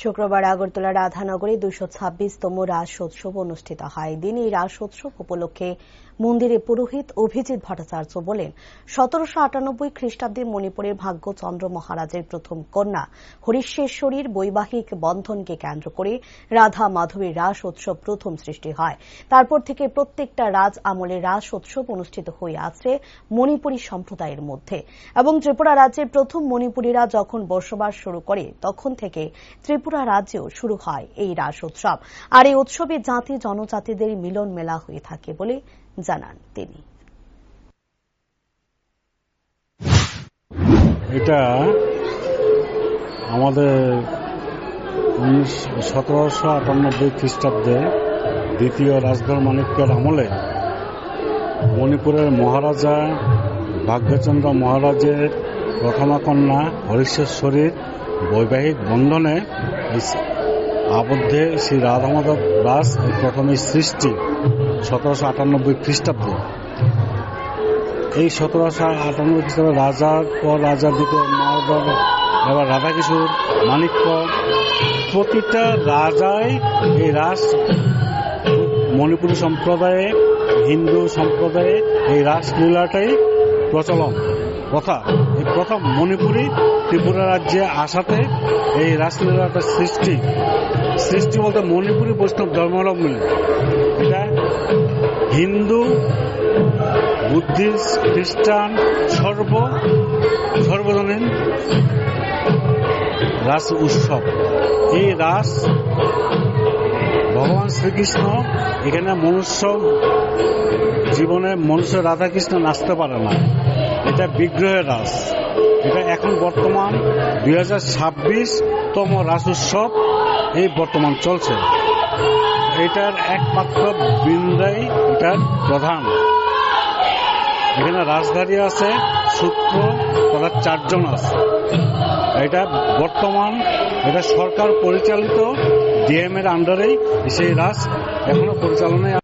শুক্রবার আগরতলা রাধানগরে দুশো ছাব্বিশতম রাস উৎসব অনুষ্ঠিত হয়। দিন এই রাস উপলক্ষে মন্দিরে পুরোহিত অভিজিৎ ভট্টাচার্য বলেন, সতেরোশো আটানব্বই খ্রিস্টাব্দে মণিপুরের ভাগ্যচন্দ্র মহারাজের প্রথম কন্যা হরিশ্বেশ্বরীর বৈবাহিক বন্ধনকে কেন্দ্র করে রাধা মাধবীর রাস উৎসব প্রথম সৃষ্টি হয়। তারপর থেকে প্রত্যেকটা রাজ আমলে রাস উৎসব অনুষ্ঠিত হয়ে আছে মণিপুরী সম্প্রদায়ের মধ্যে এবং ত্রিপুরা রাজ্যের প্রথম মণিপুরীরা যখন বসবাস শুরু করে, তখন থেকে ত্রিপুরা রাজ্যেও শুরু হয় এই রাস উৎসব। আর এই উৎসবে জাতি জনজাতিদের মিলন মেলা হয়ে থাকে বলে জানান তিনি। এটা আমাদের উনিশ সতেরোশো আটানব্বই খ্রিস্টাব্দে দ্বিতীয় রাজধর মাণিক্যের আমলে মণিপুরের মহারাজা ভাগ্যচন্দ্র মহারাজের প্রথমা কন্যা হরিশ্বরীর বৈবাহিক বন্ধনে আবদ্ধে শ্রী রাধামাধব দাস প্রথমে সৃষ্টি সতেরোশো আটানব্বই খ্রিস্টাব্দে। এই সতেরোশো আটানব্বই খ্রিস্টাব্দে রাজার পর রাজার দিকে মাধব, এবার রাধাকিশোর মাণিক্য প্রতিটা রাজাই এই রাস, মণিপুরী সম্প্রদায়ে, হিন্দু সম্প্রদায়ে এই রাসলীলাটাই প্রচলন এই প্রথম মণিপুরী ত্রিপুরা রাজ্যে আসাতে এই রাসলীলাটার সৃষ্টি। সৃষ্টি বলতে মণিপুরী বৈষ্ণব ধর্মাবলম্বী। এটা হিন্দু, বুদ্ধিস্ট, খ্রিস্টান, সর্ব, সর্বজনীন রাস উৎসব। এই রাস ভগবান শ্রীকৃষ্ণ এখানে মনুষ্য জীবনে মনুষ্য রাধাকৃষ্ণ নাচতে পারে না। এটা বিগ্রহের রাস। এটা এখন বর্তমান দুই হাজার ছাব্বিশ তম রাস উৎসব এই বর্তমান চলছে। এটার একমাত্র বৃন্দাই, এটার প্রধান। এখানে রাজধানী আছে, সূত্র তারা চারজন আছে। এটা বর্তমান, এটা সরকার পরিচালিত ডিএম এর আন্ডারেই সেই রাস এখনও পরিচালনায়